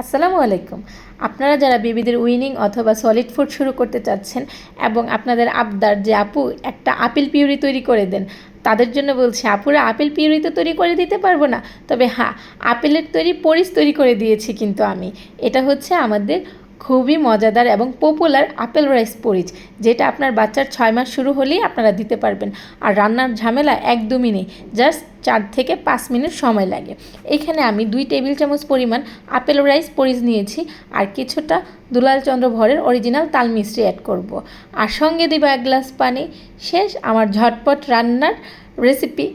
আসসালামু আলাইকুম। আপনারা যারা বেবিদের উইনিং অথবা সলিড ফুড শুরু করতে চাচ্ছেন এবং আপনাদের আবদার যে আপু একটা আপেল পিউরি তৈরি করে দেন, তাদের জন্য বলছি, আপুরা, আপেল পিউরি তো তৈরি করে দিতে পারব না। তবে হ্যাঁ আপেলের তৈরি, পরিস তৈরি করে দিয়েছি কিন্তু আমি। এটা হচ্ছে আমাদের খুবই মজাদার এবং পপুলার আপেল রাইস পরিচ যেটা আপনার বাচ্চার ছয় মাস শুরু হলেই আপনারা দিতে পারবেন। আর রান্নার ঝামেলা একদমই নেই জাস্ট চার থেকে পাঁচ মিনিট সময় লাগে। এখানে আমি দুই টেবিল চামচ পরিমাণ আপেল রাইস পরিচ নিয়েছি, আর কিছুটা দুলাল চন্দ্র ভরের অরিজিনাল তাল মিষ্টি অ্যাড করব। আর সঙ্গে দেবো এক গ্লাস পানি। শেষ আমার ঝটপট রান্নার রেসিপি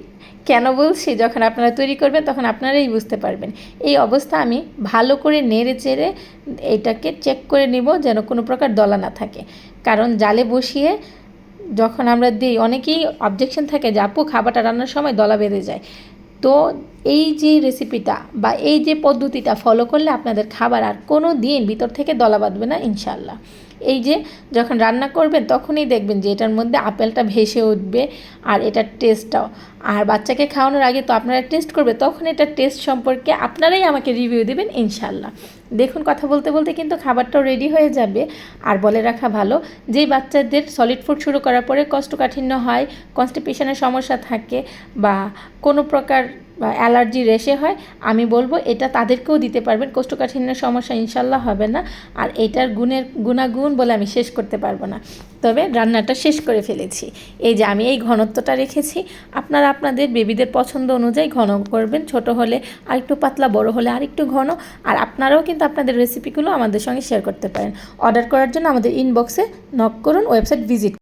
কেন বলছি? যখন আপনারা তৈরি করবেন, তখন আপনারাই বুঝতে পারবেন। এই অবস্থা আমি ভালো করে নেড়ে চেড়ে এটাকে চেক করে নিব যেন কোনো প্রকার দলা না থাকে। কারণ জালে বসিয়ে যখন আমরা দিই, অনেকেই অবজেকশন থাকে যে, আপু, খাবারটা রান্নার সময় দলা বেঁধে যায়। তো এই যে রেসিপিটা বা এই যে পদ্ধতিটা ফলো করলে আপনাদের খাবার আর কোনো দিন ভিতর থেকে দলা বাঁধবে না ইনশাল্লাহ এই যে যখন রান্না করবেন তখনই দেখবেন যে এটার মধ্যে আপেলটা ভেসে উঠবে আর এটার টেস্টটাও আর বাচ্চাকে খাওয়ানোর আগে তো আপনারা টেস্ট করবে, তখন এটার টেস্ট সম্পর্কে আপনারাই আমাকে রিভিউ দেবেন ইনশাল্লাহ দেখুন কথা বলতে বলতে কিন্তু খাবারটাও রেডি হয়ে যাবে। আর বলে রাখা ভালো যেই বাচ্চাদের সলিড ফুড শুরু করার পরে কষ্টকাঠিন্য হয় কনস্টিপেশনের সমস্যা থাকে বা কোনো প্রকার বা অ্যালার্জি রেশে হয়, আমি বলব এটা তাদেরকেও দিতে পারবেন। কোষ্ঠকাঠিন্যের সমস্যা ইনশাল্লাহ হবে না। আর এটার গুণের গুণাগুণ বলে আমি শেষ করতে পারব না। তবে রান্নাটা শেষ করে ফেলেছি। এই যে আমি এই ঘনত্বটা রেখেছি, আপনারা আপনাদের বেবিদের পছন্দ অনুযায়ী ঘন করবেন। ছোট হলে আরেকটু পাতলা, বড় হলে আরেকটু ঘন। আর আপনারাও কিন্তু আপনাদের রেসিপিগুলো আমাদের সঙ্গে শেয়ার করতে পারেন। অর্ডার করার জন্য আমাদের ইনবক্সে নক করুন ওয়েবসাইট ভিজিট